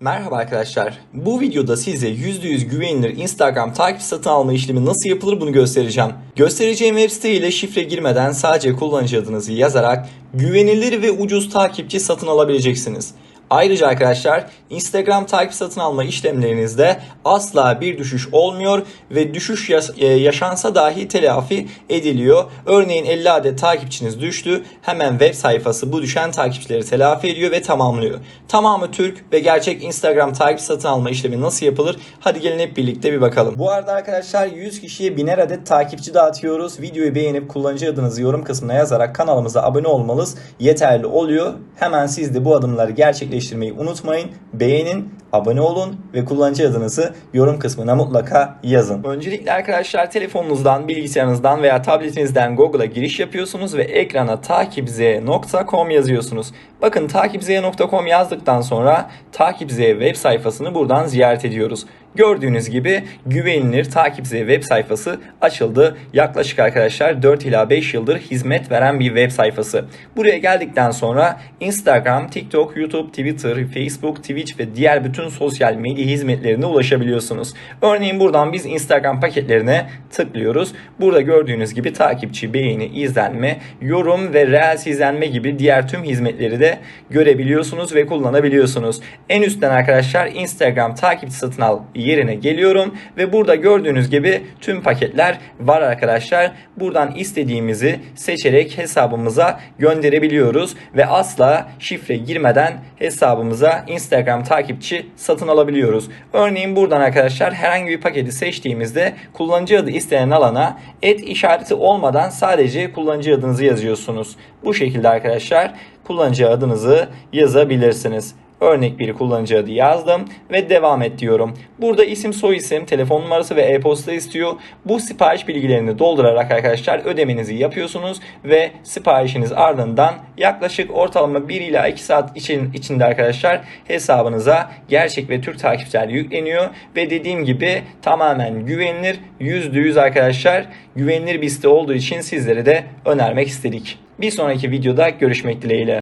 Merhaba arkadaşlar. Bu videoda size %100 güvenilir Instagram takip satın alma işlemi nasıl yapılır bunu göstereceğim. Göstereceğim web site ile şifre girmeden sadece kullanıcı adınızı yazarak güvenilir ve ucuz takipçi satın alabileceksiniz. Ayrıca arkadaşlar Instagram takip satın alma işlemlerinizde asla bir düşüş olmuyor ve düşüş e, yaşansa dahi telafi ediliyor. Örneğin 50 adet takipçiniz düştü. Hemen web sayfası bu düşen takipçileri telafi ediyor ve tamamlıyor. Tamamı Türk ve gerçek Instagram takip satın alma işlemi nasıl yapılır? Hadi gelin hep birlikte bir bakalım. Bu arada arkadaşlar 100 kişiye biner adet takipçi dağıtıyoruz. Videoyu beğenip kullanıcı adınızı yorum kısmına yazarak kanalımıza abone olmanız yeterli oluyor. Hemen siz de bu adımları gerçekleştirmeyi unutmayın. Beğenin, abone olun ve kullanıcı adınızı yorum kısmına mutlaka yazın. Öncelikle arkadaşlar telefonunuzdan, bilgisayarınızdan veya tabletinizden Google'a giriş yapıyorsunuz ve ekrana takipz.com yazıyorsunuz. Bakın takipz.com yazdıktan sonra takipz web sayfasını buradan ziyaret ediyoruz. Gördüğünüz gibi güvenilir takipz web sayfası açıldı. Yaklaşık arkadaşlar 4 ila 5 yıldır hizmet veren bir web sayfası. Buraya geldikten sonra Instagram, TikTok, YouTube, Twitter, Facebook, Twitch ve diğer bütün sosyal medya hizmetlerine ulaşabiliyorsunuz. Örneğin buradan biz Instagram paketlerine tıklıyoruz. Burada gördüğünüz gibi takipçi, beğeni, izlenme, yorum ve reels izlenme gibi diğer tüm hizmetleri de görebiliyorsunuz ve kullanabiliyorsunuz. En üstten arkadaşlar Instagram takipçi satın al yerine geliyorum ve burada gördüğünüz gibi tüm paketler var arkadaşlar. Buradan istediğimizi seçerek hesabımıza gönderebiliyoruz ve asla şifre girmeden hesabımıza Instagram takipçi satın alabiliyoruz. Örneğin buradan arkadaşlar herhangi bir paketi seçtiğimizde kullanıcı adı istenen alana et işareti olmadan sadece kullanıcı adınızı yazıyorsunuz. Bu şekilde arkadaşlar kullanıcı adınızı yazabilirsiniz. Örnek bir kullanıcı adı yazdım ve devam et diyorum. Burada isim, soy isim, telefon numarası ve e-posta istiyor. Bu sipariş bilgilerini doldurarak arkadaşlar ödemenizi yapıyorsunuz ve siparişiniz ardından yaklaşık ortalama 1 ila 2 saat için, içinde arkadaşlar hesabınıza gerçek ve Türk takipçiler yükleniyor ve dediğim gibi tamamen güvenilir %100 arkadaşlar güvenilir bir site olduğu için sizlere de önermek istedik. Bir sonraki videoda görüşmek dileğiyle.